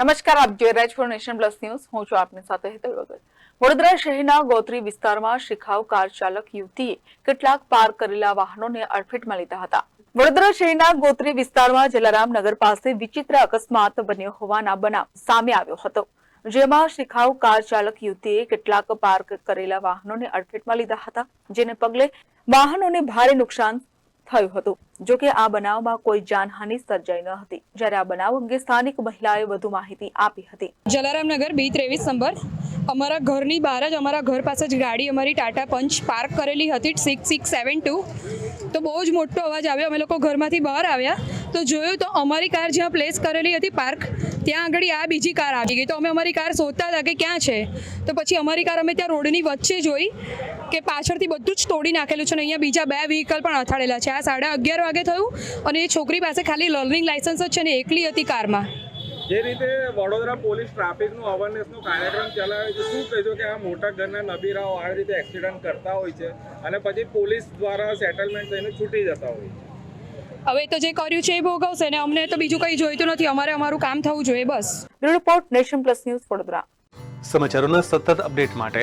નમસ્કાર, આપ જોઈ રહ્યા છો નેશન પ્લસ ન્યૂઝ હું છું આપની સાથે હેતલ વગર. વડોદરા શહેરના ગોત્રી વિસ્તારમાં શિખાઉ કાર ચાલક યુવતીએ કેટલાક પાર્ક કરેલા વાહનોને અડફેટમાં લીધા હતા. વડોદરા શહેરના ગોત્રી વિસ્તારમાં જલારામ નગર પાસે વિચિત્ર અકસ્માત બન્યો હોવાના બનાવ સામે આવ્યો હતો. જેમાં શિખાઉ કાર ચાલક યુવતીએ કેટલાક પાર્ક કરેલા વાહનોને અડફેટમાં લીધા હતા, જેને પગલે વાહનોને ભારે નુકસાન થયું હતું. જો કે આ બનાવમાં કોઈ જાનહાનિ સર્જાઈ ન હતી. જ્યારે આ બનાવ અંગે સ્થાનિક મહિલાએ વધુ માહિતી આપી હતી. જલારામનગર બી ત્રેવીસ નંબર. અમારા ઘરની બહાર જ અમારા ઘર પાસે જ ગાડી અમારી ટાટા પંચ પાર્ક કરેલી હતી સિક્સ સિક્સ સેવન ટુ તો બહુ જ મોટો અવાજ આવ્યો. અમે લોકો ઘરમાંથી બહાર આવ્યા. તો જોયું તો અમારી કાર જ્યાં પ્લેસ કરેલી હતી પાર્ક, ત્યાં આગળ આ બીજી કાર આવી ગઈ. તો અમે અમારી કાર શોધતા હતા કે ક્યાં છે? તો પછી અમારી કાર અમે ત્યાં રોડની વચ્ચે જોઈ. કે પાછળથી બધું જ તોડી નાખેલું છે અને અહીંયા બીજા બે વ્હીકલ પણ અથાડેલા છે. આ સાડા અગિયાર વાગે થયું અને એ છોકરી પાસે ખાલી લર્નિંગ લાઇસન્સ જ છે ને એકલી હતી કારમાં. જે રીતે વડોદરા પોલીસ ટ્રાફિકનું અવેરનેસનો કાર્યક્રમ ચલાવે છે શું કહેજો કે આ મોટા ઘરના નબીરાઓ આ રીતે એક્સિડન્ટ કરતા હોય છે અને પછી પોલીસ દ્વારા સેટલમેન્ટ થઈને છૂટી જતા હોય છે? હવે તો જે કર્યું છે એ ભોગવશે ને અમને તો બીજું કંઈ જોઈતું નથી. અમારે અમારું કામ થવું જોઈએ બસ. Report nation plus news Vadodara. સમાચારોના સતત અપડેટ માટે